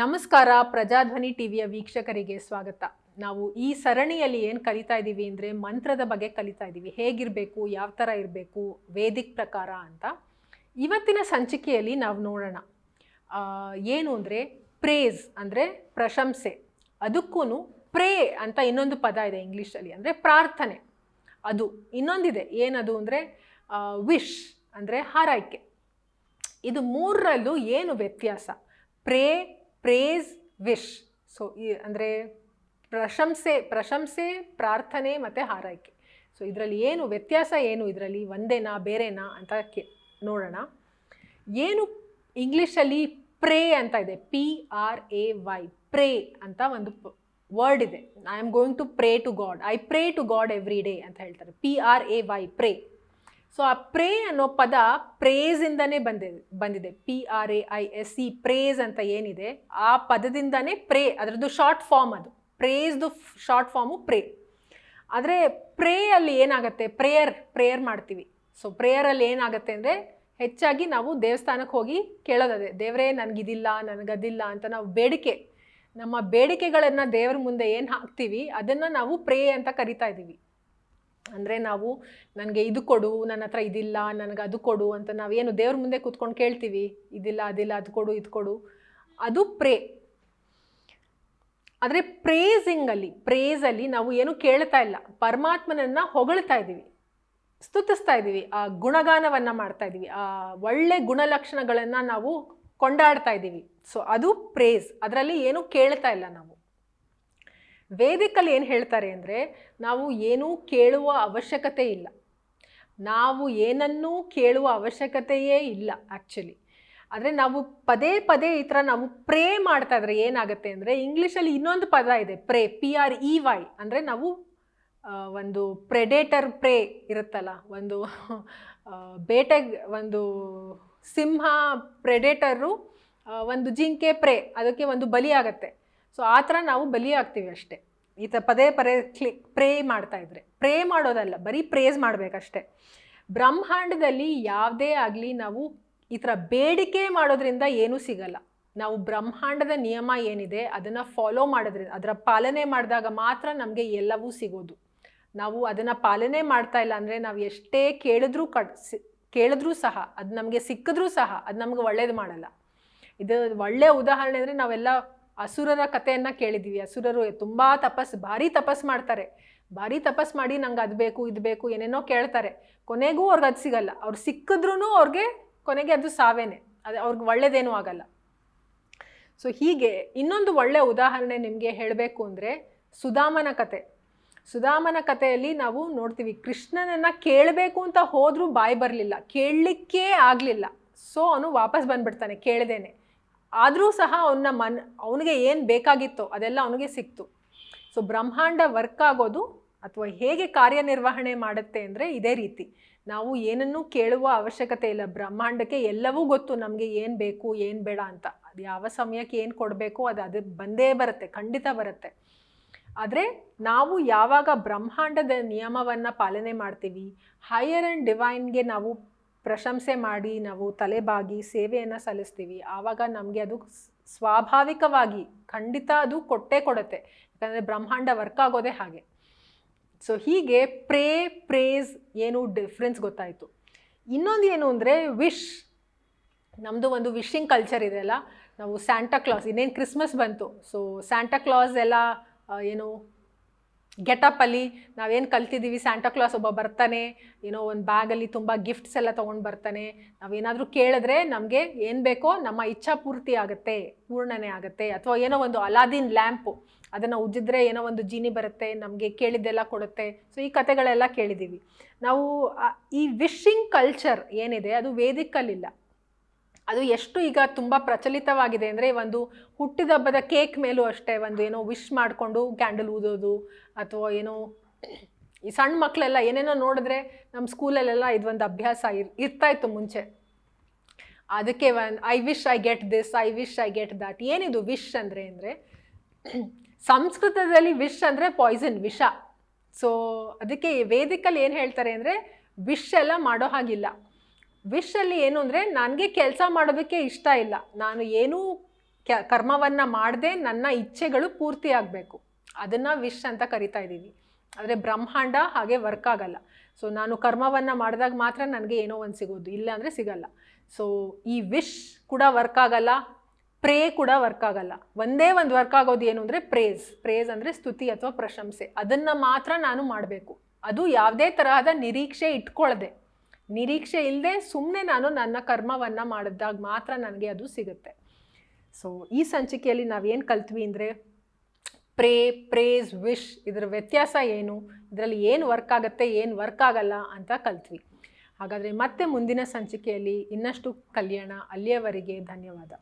ನಮಸ್ಕಾರ, ಪ್ರಜಾಧ್ವನಿ ಟಿವಿಯ ವೀಕ್ಷಕರಿಗೆ ಸ್ವಾಗತ. ನಾವು ಈ ಸರಣಿಯಲ್ಲಿ ಏನು ಕಲಿತಾ ಇದ್ದೀವಿ ಅಂದರೆ ಮಂತ್ರದ ಬಗ್ಗೆ ಕಲಿತಾ ಇದ್ದೀವಿ ಹೇಗಿರಬೇಕು, ಯಾವ ಥರ ಇರಬೇಕು, ವೇದಿಕ್ ಪ್ರಕಾರ ಅಂತ. ಇವತ್ತಿನ ಸಂಚಿಕೆಯಲ್ಲಿ ನಾವು ನೋಡೋಣ. ಏನು ಅಂದರೆ ಪ್ರೇಸ್ ಅಂದರೆ ಪ್ರಶಂಸೆ. ಅದಕ್ಕೂ ಪ್ರೇ ಅಂತ ಇನ್ನೊಂದು ಪದ ಇದೆ ಇಂಗ್ಲೀಷಲ್ಲಿ ಅಂದರೆ ಪ್ರಾರ್ಥನೆ. ಅದು ಇನ್ನೊಂದಿದೆ. ಏನದು ಅಂದರೆ ವಿಶ್ ಅಂದರೆ ಹಾರೈಕೆ. ಇದು ಮೂರರಲ್ಲೂ ಏನು ವ್ಯತ್ಯಾಸ? ಪ್ರೇ ಪ್ರೇಸ್ ವಿಶ್ ಸೊ ಈ ಅಂದರೆ ಪ್ರಶಂಸೆ ಪ್ರಶಂಸೆ, ಪ್ರಾರ್ಥನೆ ಮತ್ತು ಹಾರೈಕೆ. ಸೊ ಇದರಲ್ಲಿ ಏನು ವ್ಯತ್ಯಾಸ ಏನು? ಇದರಲ್ಲಿ ಒಂದೇನಾ, ಬೇರೆನಾ ಅಂತ ಕೇ ನೋಡೋಣ. ಏನು ಇಂಗ್ಲೀಷಲ್ಲಿ ಪ್ರೇ ಅಂತ ಇದೆ? P R A Y pray ಅಂತ ಒಂದು ವರ್ಡ್ ಇದೆ. I am going to pray to God I pray to God every day ಅಂತ ಹೇಳ್ತಾರೆ. P R A Y pray. So ಆ ಪ್ರೇ ಅನ್ನೋ ಪದ ಪ್ರೇಸಿಂದನೇ ಬಂದಿದೆ ಬಂದಿದೆ. P R A I S C praise ಅಂತ ಏನಿದೆ, ಆ ಪದದಿಂದನೇ ಪ್ರೇ, ಅದರದ್ದು ಶಾರ್ಟ್ ಫಾರ್ಮ್ ಅದು. ಪ್ರೇಸ್ದು ಶಾರ್ಟ್ ಫಾರ್ಮು ಪ್ರೇ. ಆದರೆ ಪ್ರೇ ಅಲ್ಲಿ ಏನಾಗುತ್ತೆ? ಪ್ರೇಯರ್ ಪ್ರೇಯರ್ ಮಾಡ್ತೀವಿ. ಸೊ ಪ್ರೇಯರಲ್ಲಿ ಏನಾಗುತ್ತೆ ಅಂದರೆ, ಹೆಚ್ಚಾಗಿ ನಾವು ದೇವಸ್ಥಾನಕ್ಕೆ ಹೋಗಿ ಕೇಳೋದದೆ. ದೇವರೇ, ನನಗಿದಿಲ್ಲ, ನನಗದಿಲ್ಲ ಅಂತ ನಾವು ಬೇಡಿಕೆ. ನಮ್ಮ ಬೇಡಿಕೆಗಳನ್ನು ದೇವರ ಮುಂದೆ ಏನು ಹಾಕ್ತೀವಿ? ಅದನ್ನು ನಾವು ಪ್ರೇ ಅಂತ ಕರಿತಾ ಇದ್ದೀವಿ. ಅಂದರೆ ನಾವು ನನಗೆ ಇದು ಕೊಡು, ನನ್ನ ಹತ್ರ ಇದಿಲ್ಲ, ನನಗೆ ಅದು ಕೊಡು ಅಂತ ನಾವೇನು ದೇವ್ರ ಮುಂದೆ ಕೂತ್ಕೊಂಡು ಕೇಳ್ತೀವಿ. ಇದಿಲ್ಲ, ಅದಿಲ್ಲ, ಅದು ಕೊಡು, ಇದು ಕೊಡು. ಅದು ಪ್ರೇ, ಆದರೆ ಪ್ರೇಸಿಂಗಲ್ಲಿ ಪ್ರೇಸಲ್ಲಿ ನಾವು ಏನು ಕೇಳ್ತಾ ಇಲ್ಲ. ಪರಮಾತ್ಮನನ್ನು ಹೊಗಳ್ತಾ ಇದ್ದೀವಿ. ಸ್ತುತಿಸ್ತಾ ಇದ್ದೀವಿ. ಆ ಗುಣಗಾನವನ್ನು ಮಾಡ್ತಾ ಇದ್ದೀವಿ. ಆ ಒಳ್ಳೆ ಗುಣಲಕ್ಷಣಗಳನ್ನು ನಾವು ಕೊಂಡಾಡ್ತಾ ಇದ್ದೀವಿ. ಸೊ ಅದು ಪ್ರೇಸ್ ಅದರಲ್ಲಿ ಏನು ಕೇಳ್ತಾ ಇಲ್ಲ ನಾವು. ವೇದಿಕಲ್ಲಿ ಏನು ಹೇಳ್ತಾರೆ ಅಂದರೆ ನಾವು ಏನೂ ಕೇಳುವ ಅವಶ್ಯಕತೆ ಇಲ್ಲ. ನಾವು ಏನನ್ನೂ ಕೇಳುವ ಅವಶ್ಯಕತೆಯೇ ಇಲ್ಲ ಆ್ಯಕ್ಚುಲಿ ಆದರೆ ನಾವು ಪದೇ ಪದೇ ಈ ಥರ ನಾವು ಪ್ರೇ ಮಾಡ್ತಾ ಇದ್ರೆ ಏನಾಗುತ್ತೆ ಅಂದರೆ ಇಂಗ್ಲೀಷಲ್ಲಿ ಇನ್ನೊಂದು ಪದ ಇದೆ, pray P R E Y ಅಂದರೆ ನಾವು ಒಂದು ಪ್ರೆಡೇಟರ್ ಪ್ರೇ ಇರುತ್ತಲ್ಲ, ಒಂದು ಬೇಟೆ, ಒಂದು ಸಿಂಹ ಪ್ರೆಡೇಟರು ಒಂದು ಜಿಂಕೆ ಪ್ರೇ, ಅದಕ್ಕೆ ಒಂದು ಬಲಿ ಆಗತ್ತೆ. ಸೊ ಆ ಥರ ನಾವು ಬಲಿ ಆಗ್ತೀವಿ ಅಷ್ಟೇ. ಈ ಥರ ಪದೇ ಪದೇ ಕ್ಲಿ, ಪ್ರೇ ಮಾಡ್ತಾ ಇದ್ರೆ. ಪ್ರೇ ಮಾಡೋದಲ್ಲ, ಬರೀ ಪ್ರೇಸ್ ಮಾಡಬೇಕಷ್ಟೆ. ಬ್ರಹ್ಮಾಂಡದಲ್ಲಿ ಯಾವುದೇ ಆಗಲಿ ನಾವು ಈ ಥರ ಬೇಡಿಕೆ ಮಾಡೋದ್ರಿಂದ ಏನೂ ಸಿಗಲ್ಲ. ನಾವು ಬ್ರಹ್ಮಾಂಡದ ನಿಯಮ ಏನಿದೆ, ಅದನ್ನು ಫಾಲೋ ಮಾಡೋದ್ರಿಂದ ಅದರ ಪಾಲನೆ ಮಾಡಿದಾಗ ಮಾತ್ರ ನಮಗೆ ಎಲ್ಲವೂ ಸಿಗೋದು. ನಾವು ಅದನ್ನು ಪಾಲನೆ ಮಾಡ್ತಾ ಇಲ್ಲ ಅಂದರೆ ನಾವು ಎಷ್ಟೇ ಕೇಳಿದ್ರೂ ಸಿ, ಕೇಳಿದ್ರೂ ಸಹ, ಅದು ನಮಗೆ ಸಿಕ್ಕಿದ್ರೂ ಸಹ, ಅದು ನಮ್ಗೆ ಒಳ್ಳೇದು ಮಾಡಲ್ಲ. ಇದು ಒಳ್ಳೆಯ ಉದಾಹರಣೆ ಅಂದರೆ ನಾವೆಲ್ಲ ಅಸುರರ ಕಥೆಯನ್ನು ಕೇಳಿದ್ದೀವಿ ಅಸುರರು ತುಂಬ ತಪಸ್, ಭಾರಿ ತಪಸ್ ಮಾಡ್ತಾರೆ. ಭಾರಿ ತಪಸ್ ಮಾಡಿ ನಂಗೆ ಅದು ಬೇಕು, ಇದು ಬೇಕು, ಏನೇನೋ ಕೇಳ್ತಾರೆ. ಕೊನೆಗೂ ಅವ್ರಿಗೆ ಅದು ಸಿಗಲ್ಲ. ಅವ್ರು ಸಿಕ್ಕಿದ್ರೂ ಅವ್ರಿಗೆ ಕೊನೆಗೆ ಅದು ಸಾವೇನೆ. ಅದು ಅವ್ರಿಗೆ ಒಳ್ಳೇದೇನೂ ಆಗಲ್ಲ. ಸೊ ಹೀಗೆ ಇನ್ನೊಂದು ಒಳ್ಳೆಯ ಉದಾಹರಣೆ ನಿಮಗೆ ಹೇಳಬೇಕು ಅಂದರೆ ಸುಧಾಮನ ಕತೆ. ಸುಧಾಮನ ಕಥೆಯಲ್ಲಿ ನಾವು ನೋಡ್ತೀವಿ, ಕೃಷ್ಣನನ್ನು ಕೇಳಬೇಕು ಅಂತ ಹೋದರೂ ಬಾಯಿ ಬರಲಿಲ್ಲ. ಕೇಳಲಿಕ್ಕೇ ಆಗಲಿಲ್ಲ. ಸೊ ಅವನು ವಾಪಸ್ ಬಂದ್ಬಿಡ್ತಾನೆ, ಕೇಳ್ದೇನೆ. ಆದರೂ ಸಹ ಅವನ ಮನ್, ಅವನಿಗೆ ಏನು ಬೇಕಾಗಿತ್ತೋ ಅದೆಲ್ಲ ಅವನಿಗೆ ಸಿಕ್ತು. ಸೊ ಬ್ರಹ್ಮಾಂಡ ವರ್ಕ್ ಆಗೋದು ಅಥವಾ ಹೇಗೆ ಕಾರ್ಯನಿರ್ವಹಣೆ ಮಾಡುತ್ತೆ ಅಂದರೆ ಇದೇ ರೀತಿ. ನಾವು ಏನನ್ನೂ ಕೇಳುವ ಅವಶ್ಯಕತೆ ಇಲ್ಲ. ಬ್ರಹ್ಮಾಂಡಕ್ಕೆ ಎಲ್ಲವೂ ಗೊತ್ತು. ನಮಗೆ ಏನು ಬೇಕು, ಏನು ಬೇಡ ಅಂತ. ಅದು ಯಾವ ಸಮಯಕ್ಕೆ ಏನು ಕೊಡಬೇಕು ಅದು ಅದು ಬಂದೇ ಬರುತ್ತೆ, ಖಂಡಿತ ಬರುತ್ತೆ. ಆದರೆ ನಾವು ಯಾವಾಗ ಬ್ರಹ್ಮಾಂಡದ ನಿಯಮವನ್ನು ಪಾಲನೆ ಮಾಡ್ತೀವಿ ಹೈಯರ್ ಆ್ಯಂಡ್ ಡಿವೈನ್ಗೆ ನಾವು ಪ್ರಶಂಸೆ ಮಾಡಿ ನಾವು ತಲೆಬಾಗಿ ಸೇವೆಯನ್ನು ಸಲ್ಲಿಸ್ತೀವಿ. ಆವಾಗ ನಮಗೆ ಅದು ಸ್ವಾಭಾವಿಕವಾಗಿ ಖಂಡಿತ ಅದು ಕೊಟ್ಟೇ ಕೊಡುತ್ತೆ. ಯಾಕಂದರೆ ಬ್ರಹ್ಮಾಂಡ ವರ್ಕ್ ಆಗೋದೇ ಹಾಗೆ. ಸೊ ಹೀಗೆ ಪ್ರೇ, ಪ್ರೇಸ್ ಏನು ಡಿಫ್ರೆನ್ಸ್ ಗೊತ್ತಾಯಿತು. ಇನ್ನೊಂದು ಏನು ಅಂದರೆ ವಿಶ್ ನಮ್ಮದು ಒಂದು ವಿಶಿಂಗ್ ಕಲ್ಚರ್ ಇದೆ ಅಲ್ಲ. ನಾವು ಸ್ಯಾಂಟಾ ಕ್ಲಾಸ್ ಇನ್ನೇನು ಕ್ರಿಸ್ಮಸ್ ಬಂತು. ಸೊ ಸ್ಯಾಂಟಾ ಕ್ಲಾಸ್ ಎಲ್ಲ ಏನು ಗೆಟಪ್ಪಲ್ಲಿ ನಾವೇನು ಕಲ್ತಿದ್ದೀವಿ ಸ್ಯಾಂಟಾ ಕ್ಲಾಸ್ ಒಬ್ಬ ಬರ್ತಾನೆ ಏನೋ ಒಂದು ಬ್ಯಾಗಲ್ಲಿ ತುಂಬ ಗಿಫ್ಟ್ಸ್ ಎಲ್ಲ ತೊಗೊಂಡು ಬರ್ತಾನೆ. ನಾವೇನಾದರೂ ಕೇಳಿದ್ರೆ ನಮಗೆ ಏನು ಬೇಕೋ ನಮ್ಮ ಇಚ್ಛಾ ಪೂರ್ತಿ ಆಗುತ್ತೆ, ಪೂರ್ಣನೇ ಆಗುತ್ತೆ. ಅಥವಾ ಏನೋ ಒಂದು ಅಲಾದಿನ್ ಲ್ಯಾಂಪು ಅದನ್ನು ಉಜ್ಜಿದ್ರೆ ಏನೋ ಒಂದು ಜೀನಿ ಬರುತ್ತೆ, ನಮಗೆ ಕೇಳಿದ್ದೆಲ್ಲ ಕೊಡುತ್ತೆ. ಸೊ ಈ ಕಥೆಗಳೆಲ್ಲ ಕೇಳಿದ್ದೀವಿ ನಾವು ಈ ವಿಶಿಂಗ್ ಕಲ್ಚರ್ ಏನಿದೆ, ಅದು ವೇದಿಕಲ್ಲಿಲ್ಲ. ಅದು ಎಷ್ಟು ಈಗ ತುಂಬ ಪ್ರಚಲಿತವಾಗಿದೆ ಅಂದರೆ ಒಂದು ಹುಟ್ಟಿದಬ್ಬದ ಕೇಕ್ ಮೇಲೂ ಅಷ್ಟೇ ಒಂದು ಏನೋ ವಿಶ್ ಮಾಡಿಕೊಂಡು ಕ್ಯಾಂಡಲ್ ಊದೋದು ಅಥವಾ ಏನೋ ಈ ಸಣ್ಣ ಮಕ್ಕಳೆಲ್ಲ ಏನೇನೋ ನೋಡಿದ್ರೆ ನಮ್ಮ ಸ್ಕೂಲಲ್ಲೆಲ್ಲ ಇದೊಂದು ಅಭ್ಯಾಸ ಇರ್ ಇರ್ತಾ ಇತ್ತು ಮುಂಚೆ. ಅದಕ್ಕೆ one I wish I get this I wish I get that ಏನಿದು ವಿಶ್ ಅಂದರೆ ಅಂದರೆ ಸಂಸ್ಕೃತದಲ್ಲಿ ವಿಶ್ ಅಂದರೆ ಪಾಯ್ಸನ್ ವಿಷ. ಸೊ ಅದಕ್ಕೆ ವೇದಿಕಲ್ಲಿ ಏನು ಹೇಳ್ತಾರೆ ಅಂದರೆ ವಿಶ್ ಎಲ್ಲ ಮಾಡೋ ಹಾಗಿಲ್ಲ. ವಿಶಲ್ಲಿ ಏನು ಅಂದರೆ ನನಗೆ ಕೆಲಸ ಮಾಡೋದಕ್ಕೆ ಇಷ್ಟ ಇಲ್ಲ. ನಾನು ಏನೂ ಕರ್ಮವನ್ನ ಕರ್ಮವನ್ನು ಮಾಡದೆ ನನ್ನ ಇಚ್ಛೆಗಳು ಪೂರ್ತಿ ಆಗಬೇಕು. ಅದನ್ನು ವಿಶ್ ಅಂತ ಕರಿತಾ ಇದ್ದೀವಿ ಆದರೆ ಬ್ರಹ್ಮಾಂಡ ಹಾಗೆ ವರ್ಕ್ ಆಗಲ್ಲ. ಸೊ ನಾನು ಕರ್ಮವನ್ನು ಮಾಡಿದಾಗ ಮಾತ್ರ ನನಗೆ ಏನೋ ಒಂದು ಸಿಗೋದು. ಇಲ್ಲ ಅಂದರೆ ಸಿಗಲ್ಲ. ಸೊ ಈ ವಿಶ್ ಕೂಡ ವರ್ಕ್ ಆಗಲ್ಲ. ಪ್ರೇ ಕೂಡ ವರ್ಕ್ ಆಗಲ್ಲ. ಒಂದೇ ಒಂದು ವರ್ಕ್ ಆಗೋದು ಏನು ಅಂದರೆ ಪ್ರೇಸ್ ಪ್ರೇಸ್ ಅಂದರೆ ಸ್ತುತಿ ಅಥವಾ ಪ್ರಶಂಸೆ. ಅದನ್ನು ಮಾತ್ರ ನಾನು ಮಾಡಬೇಕು. ಅದು ಯಾವುದೇ ತರಹದ ನಿರೀಕ್ಷೆ ಇಟ್ಕೊಳ್ಳದೆ ನಿರೀಕ್ಷೆ ಇಲ್ಲದೆ ಸುಮ್ಮನೆ ನಾನು ನನ್ನ ಕರ್ಮವನ್ನು ಮಾಡಿದಾಗ ಮಾತ್ರ ನನಗೆ ಅದು ಸಿಗುತ್ತೆ. ಸೊ ಈ ಸಂಚಿಕೆಯಲ್ಲಿ ನಾವೇನು ಕಲ್ತ್ವಿ ಅಂದರೆ, ಪ್ರೇ, ಪ್ರೇಸ್, ವಿಶ್ ಇದರ ವ್ಯತ್ಯಾಸ ಏನು, ಇದರಲ್ಲಿ ಏನು ವರ್ಕ್ ಆಗುತ್ತೆ, ಏನು ವರ್ಕ್ ಆಗಲ್ಲ ಅಂತ ಕಲ್ತ್ವಿ. ಹಾಗಾದರೆ ಮತ್ತೆ ಮುಂದಿನ ಸಂಚಿಕೆಯಲ್ಲಿ ಇನ್ನಷ್ಟು ಕಲ್ಯಾಣ. ಅಲ್ಲಿಯವರೆಗೆ ಧನ್ಯವಾದ.